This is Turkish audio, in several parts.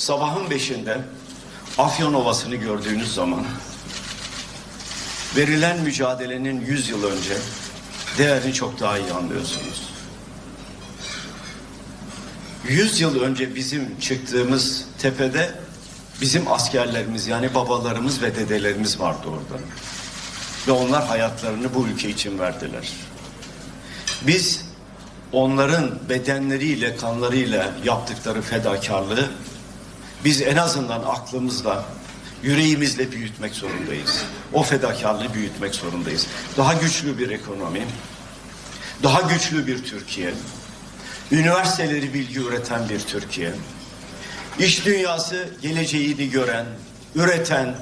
sabahın beşinde Afyon Ovası'nı gördüğünüz zaman verilen mücadelenin 100 yıl önce değerini çok daha iyi anlıyorsunuz. 100 yıl önce bizim çıktığımız tepede bizim askerlerimiz yani babalarımız ve dedelerimiz vardı orada. Ve onlar hayatlarını bu ülke için verdiler. Biz onların bedenleriyle, kanlarıyla yaptıkları fedakarlığı biz en azından aklımızla, yüreğimizle büyütmek zorundayız. O fedakarlığı büyütmek zorundayız. Daha güçlü bir ekonomi, daha güçlü bir Türkiye, üniversiteleri bilgi üreten bir Türkiye, iş dünyası geleceğini gören, üreten,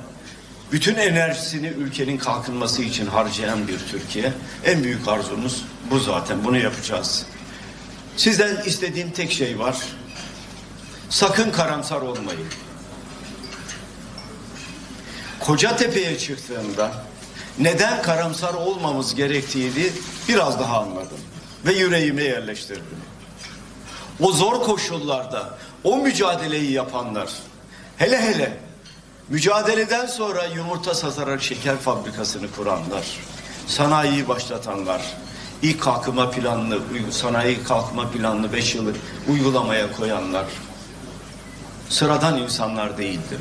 bütün enerjisini ülkenin kalkınması için harcayan bir Türkiye. En büyük arzumuz bu zaten. Bunu yapacağız. Sizden istediğim tek şey var. Sakın karamsar olmayın. Kocatepe'ye çıktığımda neden karamsar olmamız gerektiğini biraz daha anladım ve yüreğime yerleştirdim. O zor koşullarda o mücadeleyi yapanlar hele hele mücadeleden sonra yumurta satarak şeker fabrikasını kuranlar, sanayiyi başlatanlar, ilk kalkınma planını, sanayi kalkınma planını beş yıllık uygulamaya koyanlar sıradan insanlar değildi.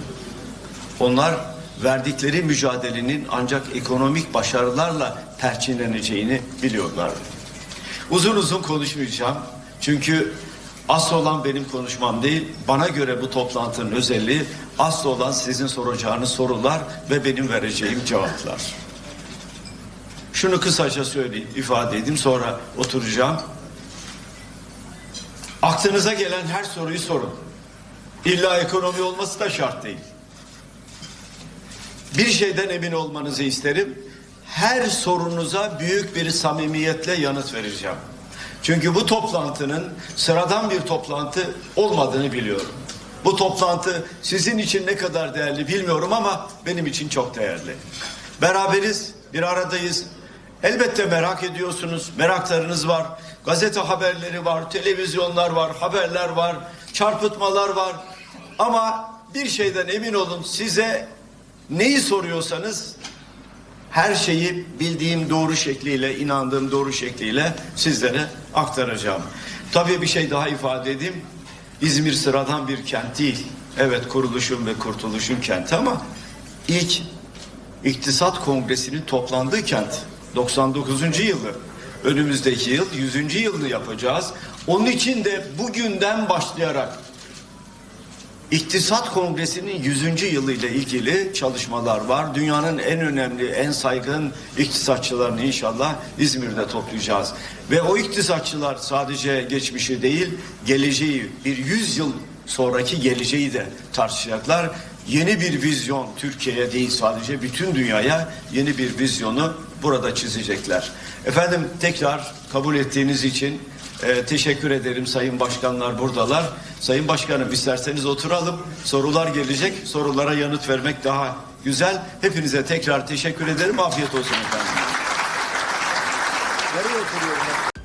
Onlar verdikleri mücadelenin ancak ekonomik başarılarla perçinleneceğini biliyorlardı. Uzun uzun konuşmayacağım. Çünkü asıl olan benim konuşmam değil. Bana göre bu toplantının özelliği asıl olan sizin soracağınız sorular ve benim vereceğim cevaplar. Şunu kısaca söyleyeyim, ifade edeyim sonra oturacağım. Aklınıza gelen her soruyu sorun. İlla ekonomi olması da şart değil. Bir şeyden emin olmanızı isterim. Her sorunuza büyük bir samimiyetle yanıt vereceğim. Çünkü bu toplantının sıradan bir toplantı olmadığını biliyorum. Bu toplantı sizin için ne kadar değerli bilmiyorum ama benim için çok değerli. Beraberiz, bir aradayız. Elbette merak ediyorsunuz, meraklarınız var. Gazete haberleri var, televizyonlar var, haberler var, çarpıtmalar var. Ama bir şeyden emin olun size neyi soruyorsanız her şeyi bildiğim doğru şekliyle, inandığım doğru şekliyle sizlere aktaracağım. Tabii bir şey daha ifade edeyim. İzmir sıradan bir kent değil. Evet kuruluşun ve kurtuluşun kenti ama ilk İktisat Kongresi'nin toplandığı kent 99. yılı. Önümüzdeki yıl 100. yılını yapacağız. Onun için de bugünden başlayarak İktisat Kongresi'nin 100. yılı ile ilgili çalışmalar var. Dünyanın en önemli, en saygın iktisatçılarını inşallah İzmir'de toplayacağız. Ve o iktisatçılar sadece geçmişi değil, geleceği, bir 100 yıl sonraki geleceği de tartışacaklar. Yeni bir vizyon Türkiye'ye değil sadece bütün dünyaya yeni bir vizyonu burada çizecekler. Efendim tekrar kabul ettiğiniz için ee, teşekkür ederim Sayın Başkanlar buradalar. Sayın Başkanım isterseniz oturalım. Sorular gelecek. Sorulara yanıt vermek daha güzel. Hepinize tekrar teşekkür ederim. Afiyet olsun efendim. Nereye oturuyorum?